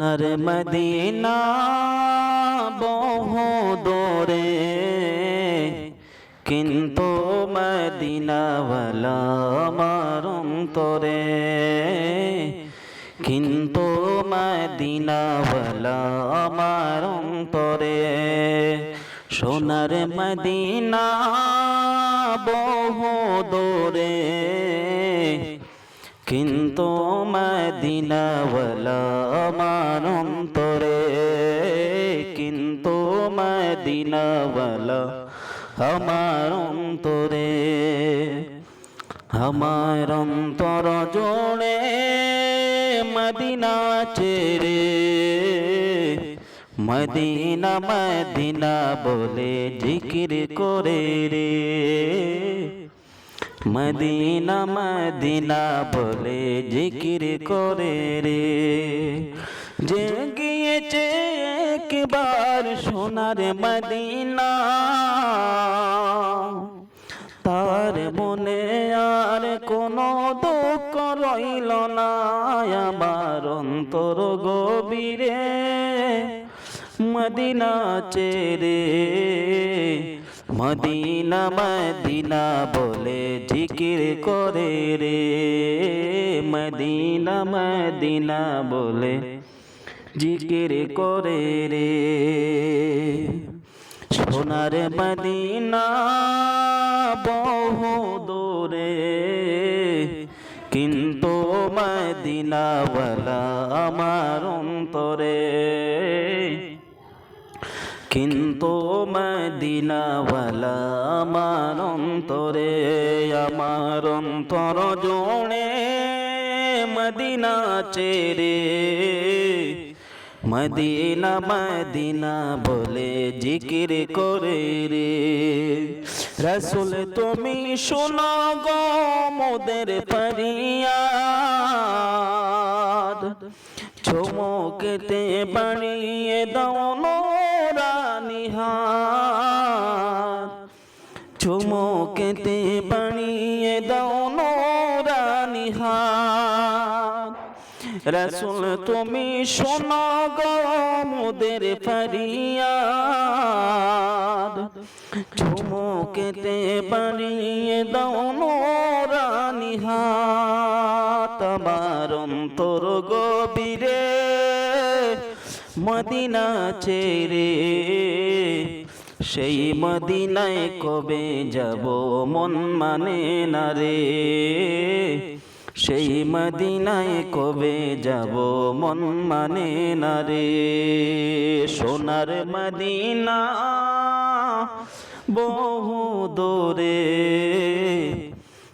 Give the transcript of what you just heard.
নর মদিনা বহু দূরে। কিন্তু মদিনাওয়ালা আমার অন্তরে। কিন্তু মদিনাওয়ালা আমার অন্তরে। সোনার মদিনা বহু দূরে। কিন্তু মদিনাওয়ালা আমার অন্তরে কিন্তু মদিনাওয়ালা আমার অন্তরে আমার অন্তর জোড়ে মদিনা চেরে মদিনা মদিনা বলে জিকির করে রে। মদিনা মদিনা বলে জিকির করে রে। যে গিয়েছে একবার সোনার মদিনা। তার মনে আর কোনো দুঃখ রইল না, আমার অন্তর গভীরে। মদিনা চেরে মদিনা মদিনা বলে জিকির করে রে। মদিনা মদিনা বলে জিকির করে রে। সোনার মদিনা বহু দূরে, কিন্তু মদিনাওয়ালা আমার অন্তরে। কিন্তু মদিনাওয়ালা আমার অন্তরে, আমার অন্তর জোড়ে মদিনা চেরে। মদিনা মদিনা বলে জিকির করে রে। রসুল, তুমি শোনো গো মোদের ফরিয়াদ চমকেতে বানিয়ে দাও নোরানিহার চমকেতে বানিয়ে দাও নোরানিহার রসুল, তুমি শোনো গো মোদের ফরিয়াদ। চমকেতে বানিয়ে দাও অন্তর গভীরে মদিনা চেরে সেই মদিনায় কবে যাব মন মানে না রে? সেই মদিনায় কবে যাব মন মানে না রে? সোনার মদিনা বহু দূরে